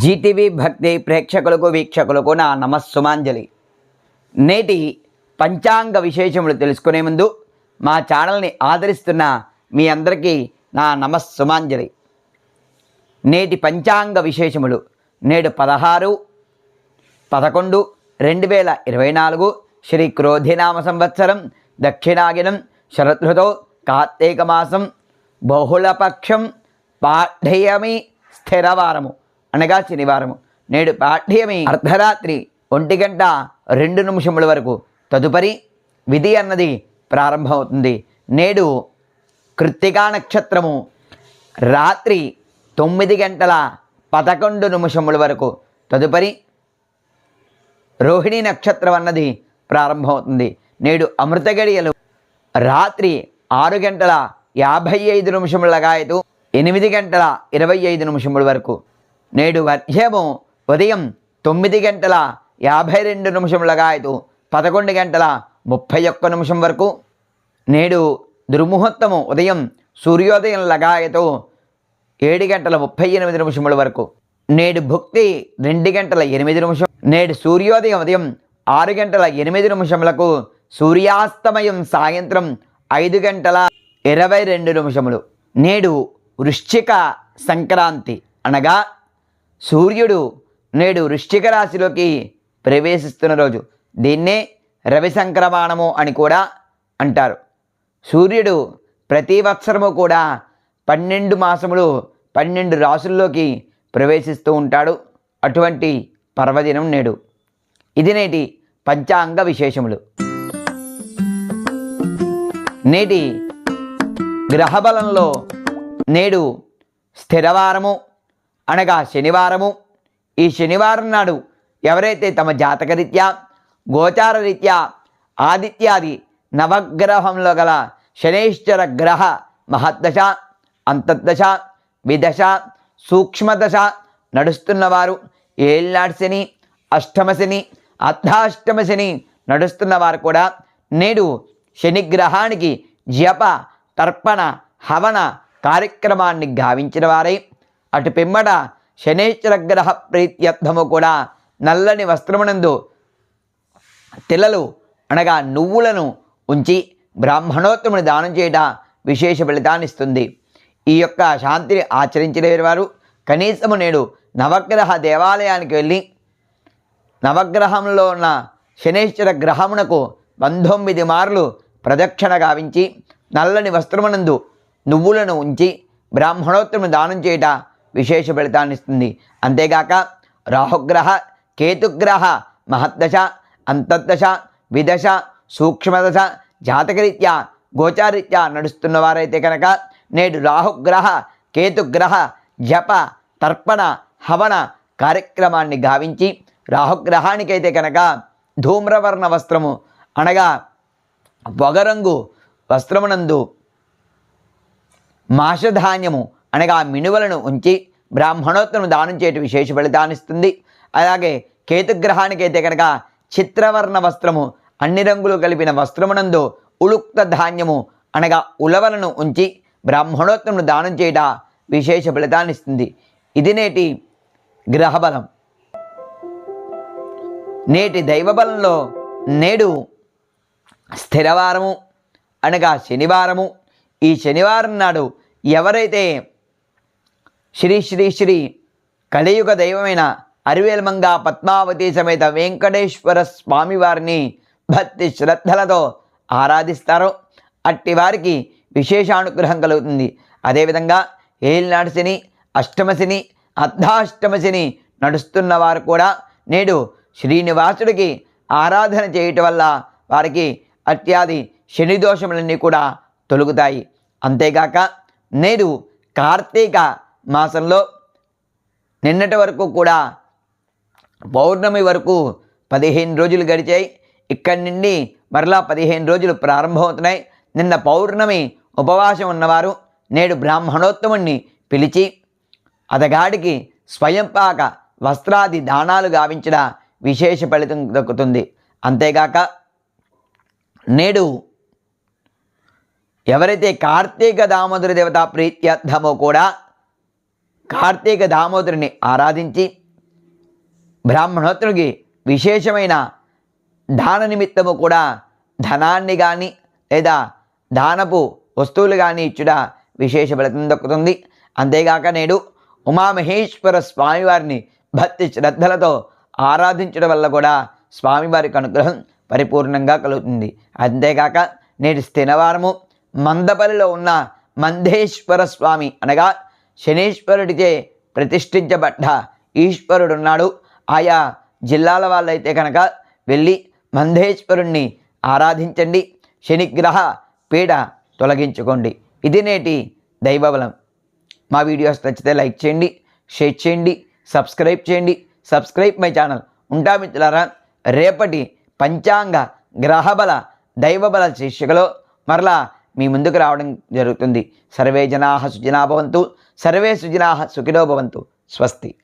Zee TV భక్తి ప్రేక్షకులకు వీక్షకులకు నా నమస్సుమాంజలి. నేటి పంచాంగ విశేషములు తెలుసుకునే ముందు మా ఛానల్ని ఆదరిస్తున్న మీ అందరికీ నా నమస్సుమాంజలి. నేటి పంచాంగ విశేషములు నేడు పదహారు పదకొండు రెండు వేల ఇరవై నాలుగు శ్రీ క్రోధినామ సంవత్సరం దక్షిణాగినం శరదృతో కార్తీక మాసం బహుళపక్షం పాఠేయమి స్థిరవారము. అనగా శనివారము నేడు పాఠ్యమి అర్ధరాత్రి ఒంటి గంట రెండు నిమిషముల వరకు. తదుపరి విధి అన్నది ప్రారంభమవుతుంది. నేడు కృత్తికా నక్షత్రము రాత్రి తొమ్మిది గంటల పదకొండు నిమిషముల వరకు. తదుపరి రోహిణి నక్షత్రం అన్నది ప్రారంభమవుతుంది. నేడు అమృత గడియలు రాత్రి ఆరు గంటల యాభై ఐదు నిమిషముల లగాయతు ఎనిమిది గంటల ఇరవై ఐదు నిమిషముల వరకు. నేడు మధ్యము ఉదయం తొమ్మిది గంటల యాభై రెండు నిమిషముల లగాయతు పదకొండు గంటల ముప్పై ఒక్క నిమిషం వరకు. నేడు దుర్ముహూర్తము ఉదయం సూర్యోదయం లగాయతు ఏడు గంటల ముప్పై ఎనిమిది నిమిషముల వరకు. నేడు భుక్తి రెండు గంటల ఎనిమిది నిమిషం. నేడు సూర్యోదయం ఉదయం ఆరు గంటల ఎనిమిది నిమిషములకు సూర్యాస్తమయం సాయంత్రం ఐదు గంటల ఇరవై రెండు నిమిషములు. నేడు వృశ్చిక సంక్రాంతి అనగా సూర్యుడు నేడు వృశ్చిక రాశిలోకి ప్రవేశిస్తున్న రోజు. దీన్నే రవి సంక్రమణము అని కూడా అంటారు. సూర్యుడు ప్రతి వత్సరము కూడా పన్నెండు మాసములు పన్నెండు రాసుల్లోకి ప్రవేశిస్తూ ఉంటాడు. అటువంటి పర్వదినం నేడు. ఇది నేటి పంచాంగ విశేషములు. నేటి గ్రహబలంలో నేడు స్థిరవారము అనగా శనివారము. ఈ శనివారం నాడు ఎవరైతే తమ జాతకరీత్యా గోచారరీత్యా ఆదిత్యాది నవగ్రహంలో గల శనేశ్వర గ్రహ మహద్దశ అంతర్దశ విదశ సూక్ష్మదశ నడుస్తున్నవారు ఏళ్ళనాటి శని అష్టమ శని అర్ధాష్టమ శని నడుస్తున్నవారు కూడా నేడు శనిగ్రహానికి జప తర్పణ హవన కార్యక్రమాన్ని గావించిన వారై అటు పిమ్మట శనేశ్వర గ్రహ ప్రీత్యర్థము కూడా నల్లని వస్త్రమునందు తిలలు అనగా నువ్వులను ఉంచి బ్రాహ్మణోత్తముని దానం చేయట విశేష ఫలితాన్ని ఇస్తుంది. ఈ యొక్క శాంతిని ఆచరించలేని వారు కనీసము నేడు నవగ్రహ దేవాలయానికి వెళ్ళి నవగ్రహంలో ఉన్న శనేశ్వర గ్రహమునకు పంతొమ్మిది మార్లు ప్రదక్షిణ గావించి నల్లని వస్త్రమునందు నువ్వులను ఉంచి బ్రాహ్మణోత్తముని దానం చేయట విశేష ఫలితాన్ని ఇస్తుంది. అంతేగాక రాహుగ్రహ కేతుగ్రహ మహద్దశ అంతర్దశ విదశ సూక్ష్మదశ జాతకరీత్యా గోచారీత్యా నడుస్తున్న వారైతే కనుక నేడు రాహుగ్రహ కేతుగ్రహ జప తర్పణ హవన కార్యక్రమాన్ని గావించి రాహుగ్రహానికైతే కనుక ధూమ్రవర్ణ వస్త్రము అనగా పొగరంగు వస్త్రమునందు మాషధాన్యము అనగా మినువలను ఉంచి బ్రాహ్మణోత్తను దానం చేయటం విశేష ఫలితాన్ని ఇస్తుంది. అలాగే కేతుగ్రహానికైతే కనుక చిత్రవర్ణ వస్త్రము అన్ని రంగులు కలిపిన వస్త్రమునందు ఉలుక్త ధాన్యము అనగా ఉలవలను ఉంచి బ్రాహ్మణోత్తమును దానం చేయట విశేష ఫలితాన్ని ఇస్తుంది. ఇది నేటి గ్రహబలం. నేటి దైవబలంలో నేడు స్థిరవారము అనగా శనివారము. ఈ శనివారం నాడు ఎవరైతే శ్రీ శ్రీ శ్రీ కలియుగ దైవమైన అరివేల్మంగ పద్మావతి సమేత వెంకటేశ్వర స్వామివారిని భక్తి శ్రద్ధలతో ఆరాధిస్తారు. అట్టి వారికి విశేషానుగ్రహం కలుగుతుంది. అదేవిధంగా ఏలినాడు శని అర్ధాష్టమశిని నడుస్తున్న వారు కూడా నేడు శ్రీనివాసుడికి ఆరాధన చేయటం వల్ల వారికి అత్యాది శని దోషములన్నీ కూడా తొలుగుతాయి. అంతేగాక నేడు కార్తీక మాసంలో నిన్నటి వరకు కూడా పౌర్ణమి వరకు పదిహేను రోజులు గడిచాయి. ఇక్కడి నుండి మరలా పదిహేను రోజులు ప్రారంభమవుతున్నాయి. నిన్న పౌర్ణమి ఉపవాసం ఉన్నవారు నేడు బ్రాహ్మణోత్తముణ్ణి పిలిచి అతగాడికి స్వయంపాక వస్త్రాది దానాలు గావించిన విశేష ఫలితం దక్కుతుంది. అంతేగాక నేడు ఎవరైతే కార్తీక దామోదర దేవత ప్రీత్యర్థమో కూడా కార్తీక దామోదరుని ఆరాధించి బ్రాహ్మణోత్రుడికి విశేషమైన దాన నిమిత్తము కూడా ధనాన్ని కానీ లేదా దానపు వస్తువులు కానీ ఇచ్చుట విశేష ఫలితం దక్కుతుంది. అంతేగాక నేడు ఉమామహేశ్వర స్వామివారిని భక్తి శ్రద్ధలతో ఆరాధించడం వల్ల కూడా స్వామివారికి అనుగ్రహం పరిపూర్ణంగా కలుగుతుంది. అంతేగాక నేటి స్థినవారము మందపల్లిలో ఉన్న మందేశ్వర స్వామి అనగా శనీశ్వరుడిచే ప్రతిష్ఠించబడ్డ ఈశ్వరుడున్నాడు. ఆయా జిల్లాల వాళ్ళైతే కనుక వెళ్ళి మందేశ్వరుణ్ణి ఆరాధించండి. శనిగ్రహ పీడ తొలగించుకోండి. ఇది నేటి దైవబలం. మా వీడియోస్ నచ్చితే లైక్ చేయండి షేర్ చేయండి సబ్స్క్రైబ్ చేయండి. Subscribe my channel. ఉంటా మిత్రులారా రేపటి పంచాంగ గ్రహబల దైవబల శీర్షికలో మరలా మీ ముందుకు రావడం జరుగుతుంది. సర్వే జనా సుజనా భవంతు సర్వే సుజనా సుఖినో భవంతు. స్వస్తి.